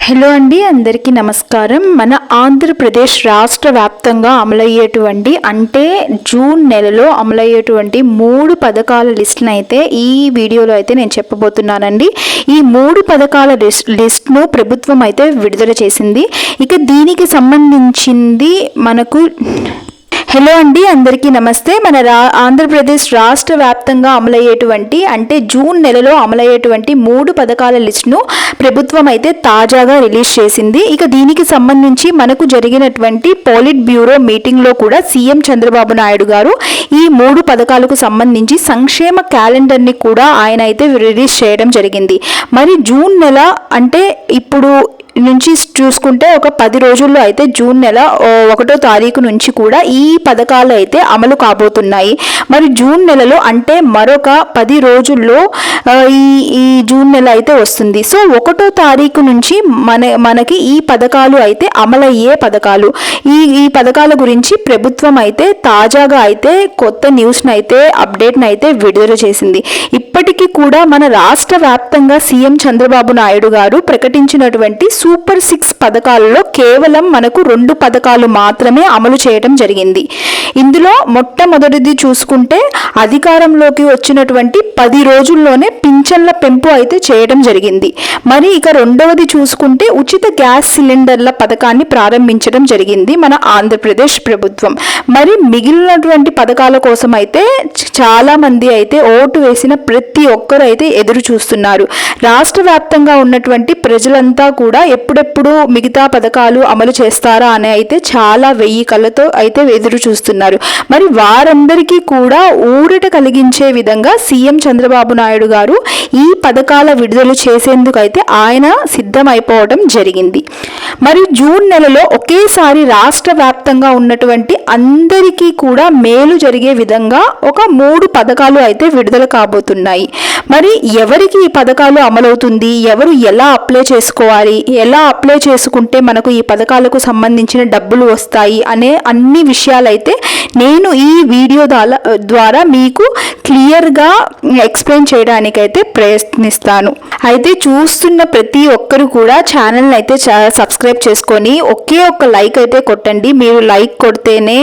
Hello అండి అందరికీ నమస్కారం. మన ఆంధ్రప్రదేశ్ రాష్ట్ర వ్యాప్తంగా అమలయ్యేటువంటి అంటే జూన్ నెలలో అమలయ్యేటువంటి మూడు పథకాల లిస్ట్ని అయితే ఈ వీడియోలో అయితే నేను చెప్పబోతున్నానండి. ఈ మూడు పథకాల లిస్ట్ లిస్ట్ను ప్రభుత్వం అయితే విడుదల చేసింది. ఇక దీనికి సంబంధించింది మనకు హలో అండి అందరికీ నమస్తే. మన రా ఆంధ్రప్రదేశ్ రాష్ట్ర వ్యాప్తంగా అమలయ్యేటువంటి అంటే జూన్ నెలలో అమలయ్యేటువంటి మూడు పథకాల లిస్టును ప్రభుత్వం అయితే తాజాగా రిలీజ్ చేసింది. ఇక దీనికి సంబంధించి మనకు జరిగినటువంటి పోలిట్ బ్యూరో మీటింగ్లో కూడా సీఎం చంద్రబాబు నాయుడు గారు ఈ మూడు పథకాలకు సంబంధించి సంక్షేమ క్యాలెండర్ని కూడా ఆయన అయితే రిలీజ్ చేయడం జరిగింది. మరి జూన్ నెల అంటే ఇప్పుడు నుంచి చూసుకుంటే ఒక పది రోజుల్లో అయితే జూన్ నెల ఒకటో తారీఖు నుంచి కూడా ఈ పథకాలు అయితే అమలు కాబోతున్నాయి. మరి జూన్ నెలలో అంటే మరొక పది రోజుల్లో ఈ ఈ జూన్ నెల అయితే వస్తుంది. సో ఒకటో తారీఖు నుంచి మన మనకి ఈ పథకాలు అయితే అమలయ్యే పథకాలు. ఈ ఈ పథకాల గురించి ప్రభుత్వం అయితే తాజాగా అయితే కొత్త న్యూస్ని అయితే అప్డేట్ని అయితే విడుదల చేసింది. ఇప్పటికీ కూడా మన రాష్ట్ర వ్యాప్తంగా సీఎం చంద్రబాబు నాయుడు గారు ప్రకటించినటువంటి సూపర్ సిక్స్ పథకాలలో కేవలం మనకు రెండు పథకాలు మాత్రమే అమలు చేయడం జరిగింది. ఇందులో మొట్టమొదటిది చూసుకుంటే అధికారంలోకి వచ్చినటువంటి పది రోజుల్లోనే పింఛన్ల పెంపు అయితే చేయడం జరిగింది. మరి ఇక రెండవది చూసుకుంటే ఉచిత గ్యాస్ సిలిండర్ల పథకాన్ని ప్రారంభించడం జరిగింది మన ఆంధ్రప్రదేశ్ ప్రభుత్వం. మరి మిగిలినటువంటి పథకాల కోసం అయితే చాలామంది అయితే ఓటు వేసిన ప్రతి ఒక్కరు అయితే ఎదురు చూస్తున్నారు. రాష్ట్ర వ్యాప్తంగా ఉన్నటువంటి ప్రజలంతా కూడా ఎప్పుడెప్పుడు మిగతా పథకాలు అమలు చేస్తారా అని అయితే చాలా వెయ్యి కళ్ళతో అయితే ఎదురు చూస్తున్నారు. మరి వారందరికీ కూడా ఊరట కలిగించే విధంగా సీఎం చంద్రబాబు నాయుడు గారు ఈ పథకాల విడుదల చేసేందుకు అయితే ఆయన సిద్ధమైపోవడం జరిగింది. మరి జూన్ నెలలో ఒకేసారి రాష్ట్ర వ్యాప్తంగా ఉన్నటువంటి అందరికీ కూడా మేలు జరిగే విధంగా ఒక మూడు పథకాలు అయితే విడుదల కాబోతున్నాయి. మరి ఎవరికి ఈ పథకాలు అమలవుతుంది? ఎవరు ఎలా అప్లై చేసుకోవాలి? ఎలా అప్లై చేసుకుంటే మనకు ఈ పథకాలకు సంబంధించిన డబ్బులు వస్తాయి? అనే అన్ని విషయాలైతే నేను ఈ వీడియో ద్వారా మీకు క్లియర్గా ఎక్స్ప్లెయిన్ చేయడానికి చేయడానికైతే ప్రయత్నిస్తాను. అయితే చూస్తున్న ప్రతి ఒక్కరు కూడా ఛానల్ని అయితే చా- సబ్స్క్రైబ్ చేసుకొని ఒకే ఒక్క లైక్ అయితే కొట్టండి. మీరు లైక్ కొడితేనే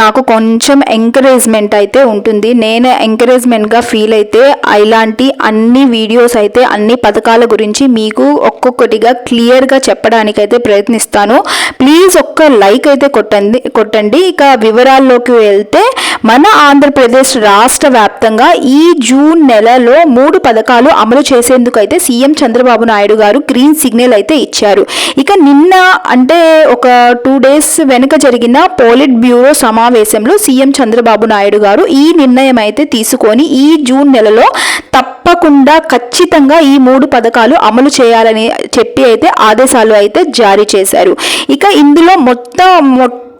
నాకు కొంచెం ఎంకరేజ్మెంట్ అయితే ఉంటుంది. నేను ఎంకరేజ్మెంట్గా ఫీల్ అయితే ఇలాంటి అన్ని వీడియోస్ అయితే అన్ని పథకాల గురించి మీకు ఒక్కొక్కటిగా క్లియర్గా చెప్పడానికైతే ప్రయత్నిస్తాను. ప్లీజ్ ఒక్క లైక్ అయితే కొట్టండి కొట్టండి. ఇక వివరాల్లోకి వెళ్తే మన ఆంధ్రప్రదేశ్ రాష్ట్ర వ్యాప్తంగా ఈ జూన్ నెలలో మూడు పథకాలు అమలు చేసేందుకు అయితే సీఎం చంద్రబాబు నాయుడు గారు గ్రీన్ సిగ్నల్ అయితే ఇచ్చారు. ఇక నిన్న అంటే ఒక టూ డేస్ వెనుక జరిగిన పోలిట్ బ్యూరో సమావేశంలో సీఎం చంద్రబాబు నాయుడు గారు ఈ నిర్ణయం అయితే తీసుకొని ఈ జూన్ నెలలో తప్పకుండా ఖచ్చితంగా ఈ మూడు పథకాలు అమలు చేయాలని చెప్పి అయితే ఆదేశాలు అయితే జారీ చేశారు. ఇక ఇందులో మొత్తం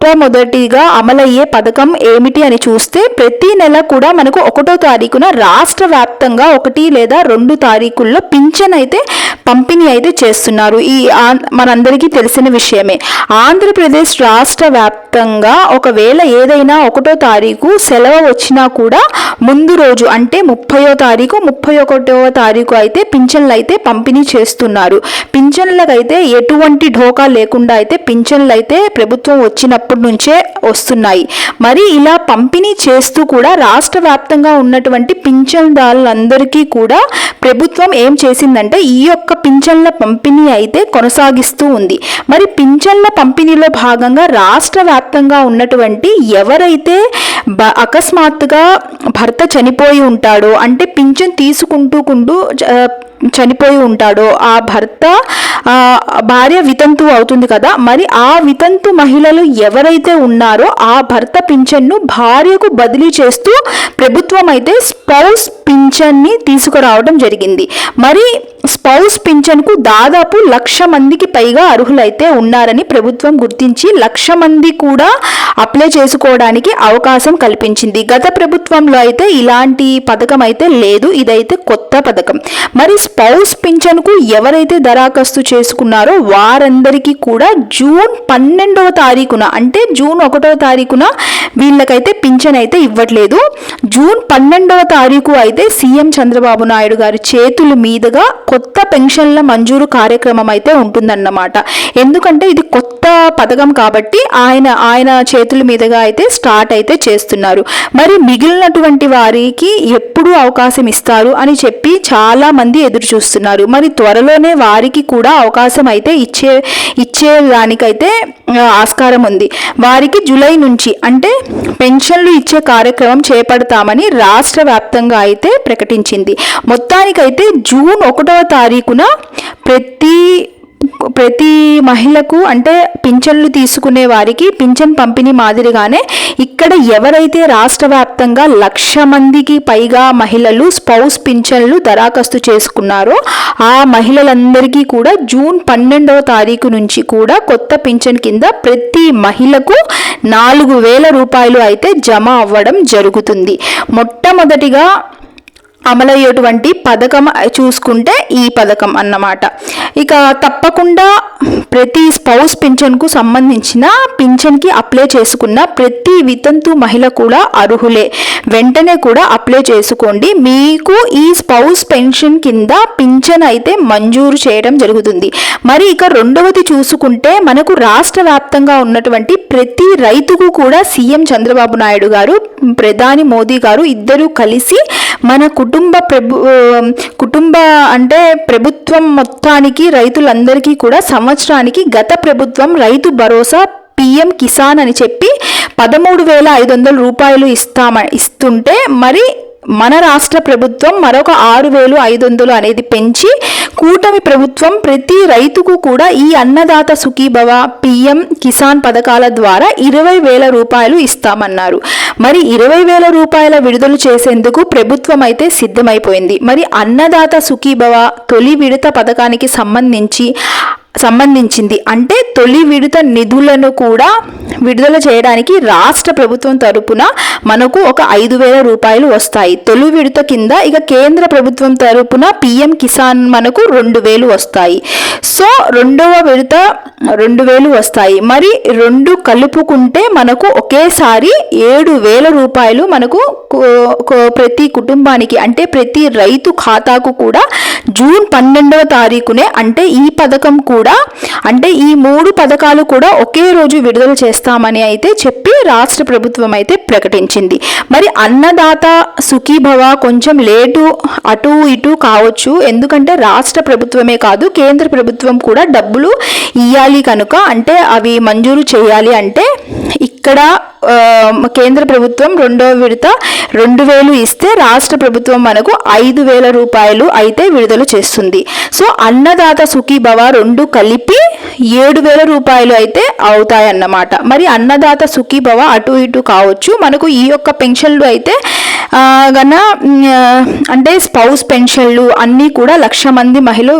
మొట్టమొదటిగా అమలయ్యే పథకం ఏమిటి అని చూస్తే ప్రతి నెల కూడా మనకు ఒకటో తారీఖున రాష్ట్ర వ్యాప్తంగా ఒకటి లేదా రెండు తారీఖుల్లో పింఛన్ అయితే పంపిణీ అయితే చేస్తున్నారు. ఈ మనందరికీ తెలిసిన విషయమే. ఆంధ్రప్రదేశ్ రాష్ట్ర వ్యాప్తంగా ఒకవేళ ఏదైనా ఒకటో తారీఖు సెలవు వచ్చినా కూడా ముందు రోజు అంటే ముప్పయో తారీఖు ముప్పై ఒకటవ తారీఖు అయితే పింఛన్లు అయితే పంపిణీ చేస్తున్నారు. పింఛన్లకైతే ఎటువంటి ఢోకా లేకుండా అయితే పింఛన్లు అయితే ప్రభుత్వం అప్పటి నుంచే వస్తున్నాయి. మరి ఇలా పంపిణీ చేస్తూ కూడా రాష్ట్ర వ్యాప్తంగా ఉన్నటువంటి పింఛన్దారులందరికీ కూడా ప్రభుత్వం ఏం చేసిందంటే ఈ యొక్క పింఛన్ల పంపిణీ అయితే కొనసాగిస్తూ ఉంది. మరి పింఛన్ల పంపిణీలో భాగంగా రాష్ట్ర వ్యాప్తంగా ఉన్నటువంటి ఎవరైతే బ- అకస్మాత్తుగా భర్త చనిపోయి ఉంటాడో అంటే పింఛన్ తీసుకుంటూ కుంటూ చనిపోయి ఉంటాడో ఆ భర్త భార్య వితంతు అవుతుంది కదా మరి ఆ వితంతు మహిళలు ఎవరైతే ఉన్నారో ఆ భర్త పింఛన్ను భార్యకు బదిలీ చేస్తూ ప్రభుత్వం అయితే స్పౌస్ పింఛన్ని తీసుకురావడం జరిగింది. మరి స్పౌస్ పింఛన్కు దాదాపు లక్ష మందికి పైగా అర్హులైతే ఉన్నారని ప్రభుత్వం గుర్తించి లక్ష మంది కూడా అప్లై చేసుకోవడానికి అవకాశం కల్పించింది. గత ప్రభుత్వంలో అయితే ఇలాంటి పథకం అయితే లేదు. ఇదైతే కొత్త పథకం. మరి స్పౌస్ పింఛన్కు ఎవరైతే దరఖాస్తు చేసుకున్నారో వారందరికీ కూడా జూన్ పన్నెండవ తారీఖున అంటే జూన్ ఒకటవ తారీఖున వీళ్ళకైతే పింఛన్ అయితే ఇవ్వట్లేదు. జూన్ పన్నెండవ తారీఖు అయితే సీఎం చంద్రబాబు నాయుడు గారి చేతుల మీదుగా కొత్త పెన్షన్ల మంజూరు కార్యక్రమం అయితే ఉంటుందన్నమాట. ఎందుకంటే ఇది కొత్త పథకం కాబట్టి ఆయన ఆయన చేతుల మీదుగా అయితే స్టార్ట్ అయితే చేస్తున్నారు. మరి మిగిలినటువంటి వారికి ఎప్పుడు అవకాశం ఇస్తారు అని చెప్పి చాలా మంది ఎదురు చూస్తున్నారు. మరి త్వరలోనే వారికి కూడా అవకాశం అయితే ఇచ్చే ఇచ్చే దానికైతే ఆస్కారం ఉంది. వారికి జూలై నుంచి అంటే పెన్షన్లు ఇచ్చే కార్యక్రమం చేపడతామని రాష్ట్ర వ్యాప్తంగా అయితే ప్రకటించింది. మొత్తానికైతే జూన్ ఒకటవ తారీఖున ప్రతి ప్రతి మహిళకు అంటే పింఛన్లు తీసుకునే వారికి పింఛన్ పంపిణీ మాదిరిగానే ఇక్కడ ఎవరైతే రాష్ట్ర వ్యాప్తంగా లక్ష మందికి పైగా మహిళలు స్పౌస్ పింఛన్లు దరఖాస్తు చేసుకున్నారో ఆ మహిళలందరికీ కూడా జూన్ పన్నెండవ తారీఖు నుంచి కూడా కొత్త పింఛన్ కింద ప్రతి మహిళకు నాలుగు వేల రూపాయలు అయితే జమ అవ్వడం జరుగుతుంది. మొట్టమొదటిగా అమలయ్యేటువంటి పథకం చూసుకుంటే ఈ పథకం అన్నమాట. ఇక తప్పకుండా ప్రతి స్పౌస్ పింఛన్కు సంబంధించిన పింఛన్కి అప్లై చేసుకున్న ప్రతి వితంతు మహిళ కూడా అర్హులే. వెంటనే కూడా అప్లై చేసుకోండి. మీకు ఈ స్పౌస్ పెన్షన్ కింద పింఛన్ అయితే మంజూరు చేయడం జరుగుతుంది. మరి ఇక రెండవది చూసుకుంటే మనకు రాష్ట్ర వ్యాప్తంగా ఉన్నటువంటి ప్రతి రైతుకు కూడా సీఎం చంద్రబాబు నాయుడు గారు ప్రధాని మోదీ గారు ఇద్దరు కలిసి మన కుటుంబ ప్రభు కుటుంబ అంటే ప్రభుత్వం మొత్తానికి రైతులందరికీ కూడా సంవత్సరానికి గత ప్రభుత్వం రైతు భరోసా పిఎం కిసాన్ అని చెప్పి పదమూడు వేల ఐదు వందల రూపాయలు ఇస్తామ ఇస్తుంటే మరి మన రాష్ట్ర ప్రభుత్వం మరొక ఆరు వేలు ఐదు వందలు అనేది పెంచి కూటమి ప్రభుత్వం ప్రతి రైతుకు కూడా ఈ అన్నదాత సుఖీభవ పిఎం కిసాన్ పథకాల ద్వారా ఇరవై వేల రూపాయలు ఇస్తామన్నారు. మరి ఇరవై వేల రూపాయల విడుదల చేసేందుకు ప్రభుత్వం అయితే సిద్ధమైపోయింది. మరి అన్నదాత సుఖీభవ తొలి విడత పథకానికి సంబంధించి సంబంధించింది. అంటే తొలి విడత నిధులను కూడా విడుదల చేయడానికి రాష్ట్ర ప్రభుత్వం తరపున మనకు ఒక ఐదు వేల రూపాయలు వస్తాయి. తొలి విడత కింద ఇక కేంద్ర ప్రభుత్వం తరపున పిఎం కిసాన్ మనకు రెండు వేలు వస్తాయి. సో రెండవ విడత రెండు వేలు వస్తాయి. మరి రెండు కలుపుకుంటే మనకు ఒకేసారి ఏడు వేల రూపాయలు మనకు కో- కో- ప్రతి కుటుంబానికి అంటే ప్రతి రైతు ఖాతాకు కూడా జూన్ పన్నెండవ తారీఖునే అంటే ఈ పథకం కూడా కూడా అంటే ఈ మూడు పథకాలు కూడా ఒకే రోజు విడుదల చేస్తామని అయితే చెప్పి రాష్ట్ర ప్రభుత్వం అయితే ప్రకటించింది. మరి అన్నదాత సుఖీభవ కొంచెం లేటు అటు ఇటు కావచ్చు. ఎందుకంటే రాష్ట్ర ప్రభుత్వమే కాదు కేంద్ర ప్రభుత్వం కూడా డబ్బులు ఇవ్వాలి కనుక అంటే అవి మంజూరు చేయాలి అంటే ఇక్కడ కేంద్ర ప్రభుత్వం రెండవ విడత రెండు వేలు ఇస్తే రాష్ట్ర ప్రభుత్వం మనకు ఐదు వేల రూపాయలు అయితే విడుదల చేస్తుంది. సో అన్నదాత సుఖీభవ రెండు కలిపి ఏడు వేల రూపాయలు అయితే అవుతాయన్నమాట. మరి అన్నదాత సుఖీభవ అటు ఇటు కావచ్చు. మనకు ఈ యొక్క పెన్షన్లు అయితే గన అంటే స్పౌస్ పెన్షన్లు అన్నీ కూడా లక్ష మంది మహిళ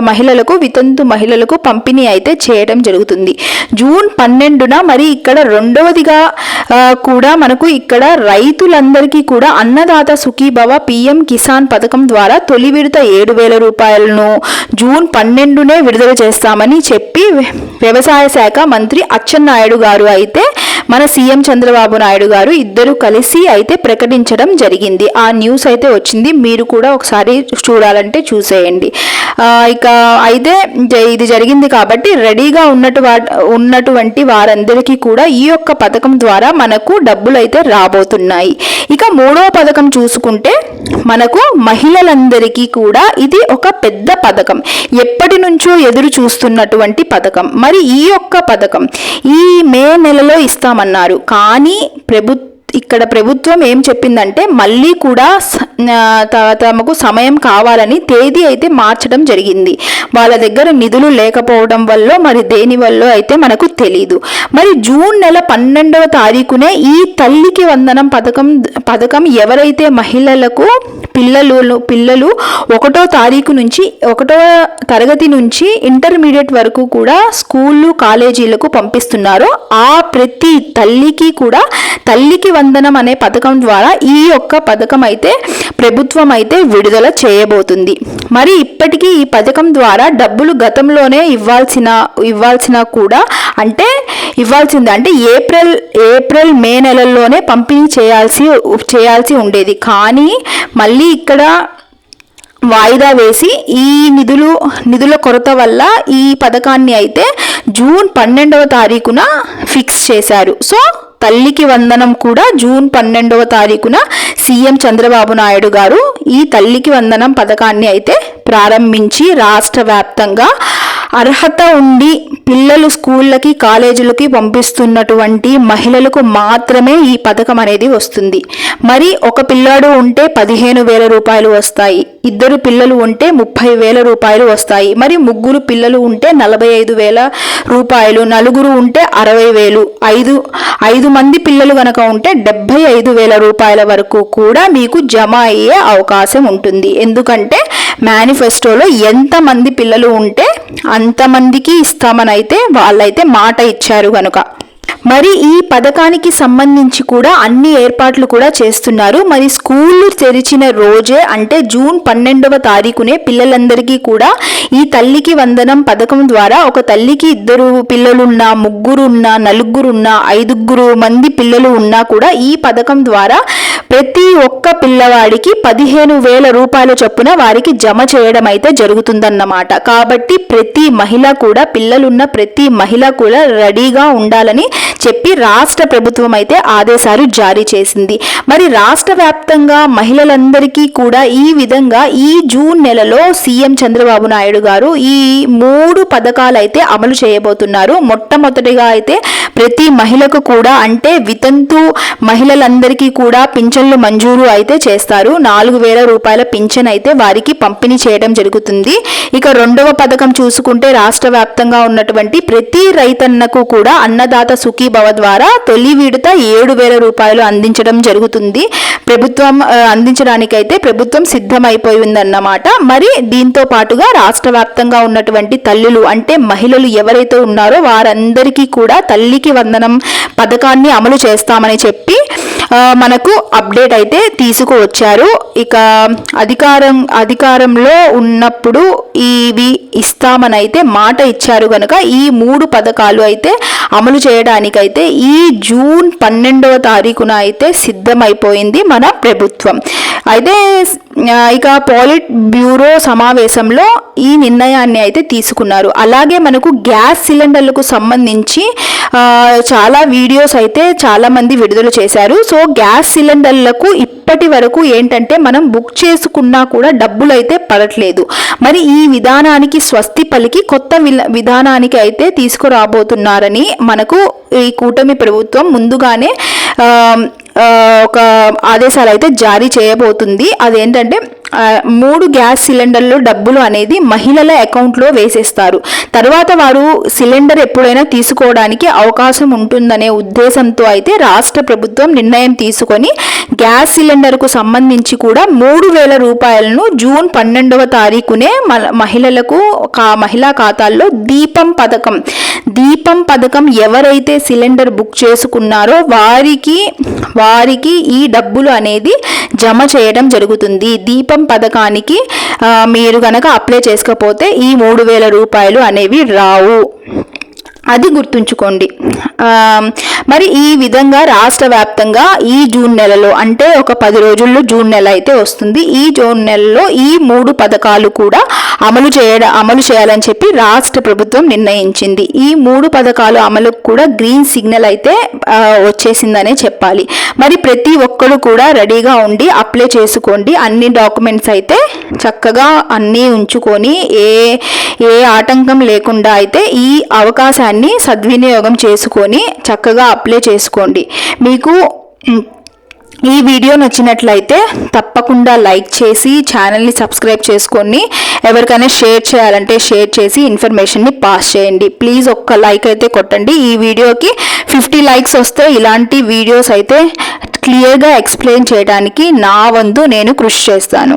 మహిళలకు వితంతు మహిళలకు పంపిణీ అయితే చేయడం జరుగుతుంది. జూన్ పన్నెండున మరి ఇక్కడ రెండవదిగా కూడా మనకు ఇక్కడ రైతులందరికీ కూడా అన్నదాత సుఖీభవ పిఎం కిసాన్ పథకం ద్వారా తొలి విడత ఏడు వేల రూపాయలను జూన్ పన్నెండునే విడుదల చేస్తామని చెప్పి వ్యవసాయ శాఖ మంత్రి అచ్చెన్నాయుడు గారు అయితే మన సీఎం చంద్రబాబు నాయుడు గారు ఇద్దరు కలిసి అయితే ప్రకటించడం జరిగింది. ఆ న్యూస్ అయితే వచ్చింది. మీరు కూడా ఒకసారి చూడాలంటే చూసేయండి. ఇక అయితే ఇది జరిగింది కాబట్టి రెడీగా ఉన్నటు ఉన్నటువంటి వారందరికీ కూడా ఈ యొక్క పథకం ద్వారా మనకు డబ్బులు అయితే రాబోతున్నాయి. ఇక మూడవ పథకం చూసుకుంటే మనకు మహిళలందరికీ కూడా ఇది ఒక పెద్ద పథకం. ఎప్పటి నుంచో ఎదురు చూస్తున్నటువంటి పథకం. మరి ఈ యొక్క పథకం ఈ మే నెలలో ఇస్తామన్నారు కానీ ప్రభుత్వ ఇక్కడ ప్రభుత్వం ఏం చెప్పిందంటే మళ్ళీ కూడా తమకు సమయం కావాలని తేదీ అయితే మార్చడం జరిగింది. వాళ్ళ దగ్గర నిధులు లేకపోవడం వల్ల మరి దేని వల్ల అయితే మనకు తెలీదు. మరి జూన్ నెల పన్నెండవ తారీఖునే ఈ తల్లికి వందనం పథకం పథకం ఎవరైతే మహిళలకు పిల్లలు పిల్లలు ఒకటో తారీఖు నుంచి ఒకటో తరగతి నుంచి ఇంటర్మీడియట్ వరకు కూడా స్కూళ్ళు కాలేజీలకు పంపిస్తున్నారో ఆ ప్రతి తల్లికి కూడా తల్లికి వందనం అనే పథకం ద్వారా ఈ యొక్క పథకం అయితే ప్రభుత్వం అయితే విడుదల చేయబోతుంది. మరి ఇప్పటికీ ఈ పథకం ద్వారా డబ్బులు గతంలోనే ఇవ్వాల్సిన ఇవ్వాల్సిన కూడా అంటే ఇవ్వాల్సింది అంటే ఏప్రిల్ ఏప్రిల్ మే నెలల్లోనే పంపిణీ చేయాల్సి చేయాల్సి ఉండేది. కానీ మళ్ళీ ఇక్కడ వాయిదా వేసి ఈ నిధులు నిధుల కొరత వల్ల ఈ పథకాన్ని అయితే జూన్ పన్నెండవ తారీఖున ఫిక్స్ చేశారు. సో తల్లికి వందనం కూడా జూన్ పన్నెండవ తారీఖున సీఎం చంద్రబాబు నాయుడు గారు ఈ తల్లికి వందనం పథకాన్ని అయితే ప్రారంభించి రాష్ట్ర వ్యాప్తంగా అర్హత ఉండి పిల్లలు స్కూళ్ళకి కాలేజీలకి పంపిస్తున్నటువంటి మహిళలకు మాత్రమే ఈ పథకం అనేది వస్తుంది. మరి ఒక పిల్లాడు ఉంటే పదిహేను వేల రూపాయలు వస్తాయి. ఇద్దరు పిల్లలు ఉంటే ముప్పై వేల రూపాయలు వస్తాయి. మరి ముగ్గురు పిల్లలు ఉంటే నలభై ఐదు వేల రూపాయలు నలుగురు ఉంటే అరవై వేలు ఐదు ఐదు మంది పిల్లలు కనుక ఉంటే డెబ్బై ఐదు వేల రూపాయల వరకు కూడా మీకు జమ అయ్యే అవకాశం ఉంటుంది. ఎందుకంటే మేనిఫెస్టోలో ఎంతమంది పిల్లలు ఉంటే అంతమందికి ఇస్తామని అయితే వాళ్ళైతే మాట ఇచ్చారు కనుక మరి ఈ పథకానికి సంబంధించి కూడా అన్ని ఏర్పాట్లు కూడా చేస్తున్నారు. మరి స్కూళ్ళు తెరిచిన రోజే అంటే జూన్ పన్నెండవ తారీఖునే పిల్లలందరికీ కూడా ఈ తల్లికి వందనం పథకం ద్వారా ఒక తల్లికి ఇద్దరు పిల్లలున్నా ముగ్గురున్నా నలుగురున్నా ఐదుగురు మంది పిల్లలు ఉన్నా కూడా ఈ పథకం ద్వారా ప్రతి ఒక్క పిల్లవాడికి పదిహేను వేల రూపాయల చొప్పున వారికి జమ చేయడం అయితే జరుగుతుందన్నమాట. కాబట్టి ప్రతి మహిళ కూడా పిల్లలున్న ప్రతి మహిళ కూడా రెడీగా ఉండాలని చెప్పి రాష్ట్ర ప్రభుత్వం అయితే ఆదేశాలు జారీ చేసింది. మరి రాష్ట్ర వ్యాప్తంగా మహిళలందరికీ కూడా ఈ విధంగా ఈ జూన్ నెలలో సీఎం చంద్రబాబు నాయుడు గారు ఈ మూడు పథకాలు అయితే అమలు చేయబోతున్నారు. మొట్టమొదటిగా అయితే ప్రతి మహిళకు కూడా అంటే వితంతు మహిళలందరికీ కూడా పింఛన్లు మంజూరు అయితే చేస్తారు. నాలుగు వేల రూపాయల పింఛన్ అయితే వారికి పంపిణీ చేయడం జరుగుతుంది. ఇక రెండవ పథకం చూసుకుంటే రాష్ట్ర వ్యాప్తంగా ఉన్నటువంటి ప్రతి రైతన్నకు కూడా అన్నదాత సుఖీభవ ద్వారా తొలి విడత ఏడు వేల రూపాయలు అందించడం జరుగుతుంది. ప్రభుత్వం అందించడానికైతే ప్రభుత్వం సిద్ధమైపోయిందన్నమాట మరి దీంతో పాటుగా రాష్ట్ర వ్యాప్తంగా ఉన్నటువంటి తల్లులు అంటే మహిళలు ఎవరైతే ఉన్నారో వారందరికీ కూడా తల్లికి వందనం పథకాన్ని అమలు చేస్తామని చెప్పి మనకు అప్డేట్ అయితే తీసుకువచ్చారు. ఇక అధికారం అధికారంలో ఉన్నప్పుడు ఇవి ఇస్తామని అయితే మాట ఇచ్చారు కనుక ఈ మూడు పథకాలు అయితే అమలు చేయడానికైతే ఈ జూన్ పన్నెండవ తారీఖున అయితే సిద్ధమైపోయింది మన ప్రభుత్వం. అయితే ఇక పాలిట్ బ్యూరో సమావేశంలో ఈ నిర్ణయాన్ని అయితే తీసుకున్నారు. అలాగే మనకు గ్యాస్ సిలిండర్లకు సంబంధించి చాలా వీడియోస్ అయితే చాలామంది విడుదల చేశారు. సో గ్యాస్ సిలిండర్లకు ఇప్పటి వరకు ఏంటంటే మనం బుక్ చేసుకున్నా కూడా డబ్బులు అయితే పడట్లేదు. మరి ఈ విధానానికి స్వస్తి పలికి కొత్త విధానానికి అయితే తీసుకురాబోతున్నారని మనకు ఈ కూటమి ప్రభుత్వం ముందుగానే ఒక ఆదేశాలు అయితే జారీ చేయబోతుంది. అదేంటంటే మూడు గ్యాస్ సిలిండర్లు డబ్బులు అనేది మహిళల అకౌంట్లో వేసేస్తారు. తర్వాత వారు సిలిండర్ ఎప్పుడైనా తీసుకోవడానికి అవకాశం ఉంటుందనే ఉద్దేశంతో అయితే రాష్ట్ర ప్రభుత్వం నిర్ణయం తీసుకొని గ్యాస్ సిలిండర్కు సంబంధించి కూడా మూడు వేల రూపాయలను జూన్ పన్నెండవ తారీఖునే మహిళలకు కా మహిళా ఖాతాల్లో దీపం పథకం. దీపం పథకం ఎవరైతే సిలిండర్ బుక్ చేసుకున్నారో వారికి వారికి ఈ డబ్బులు అనేది జమ చేయడం జరుగుతుంది. దీపం పథకానికి మీరు కనుక అప్లై చేసుకోకపోతే ఈ మూడు వేల రూపాయలు అనేవి రావు. అది గుర్తుంచుకోండి. మరి ఈ విధంగా రాష్ట్ర వ్యాప్తంగా ఈ జూన్ నెలలో అంటే ఒక పది రోజుల్లో జూన్ నెల అయితే వస్తుంది. ఈ జూన్ నెలలో ఈ మూడు పథకాలు కూడా అమలు చేయడం అమలు చేయాలని చెప్పి రాష్ట్ర ప్రభుత్వం నిర్ణయించింది. ఈ మూడు పథకాలు అమలుకు కూడా గ్రీన్ సిగ్నల్ అయితే వచ్చేసిందనే చెప్పాలి. మరి ప్రతి ఒక్కరు కూడా రెడీగా ఉండి అప్లై చేసుకోండి. అన్ని డాక్యుమెంట్స్ అయితే చక్కగా అన్నీ ఉంచుకొని ఏ ఏ ఆటంకం లేకుండా అయితే ఈ అవకాశాన్ని సద్వినియోగం చేసుకొని చక్కగా అప్లై చేసుకోండి. మీకు ఈ వీడియో నచ్చినట్లయితే తప్పకుండా లైక్ చేసి ఛానల్ని సబ్స్క్రైబ్ చేసుకొని ఎవరికైనా షేర్ చేయాలంటే షేర్ చేసి ఇన్ఫర్మేషన్ని పాస్ చేయండి. ప్లీజ్ ఒక్క లైక్ అయితే కొట్టండి. ఈ వీడియోకి ఫిఫ్టీ లైక్స్ వస్తే ఇలాంటి వీడియోస్ అయితే క్లియర్గా ఎక్స్ప్లెయిన్ చేయడానికి నా వంతు నేను కృషి చేస్తాను.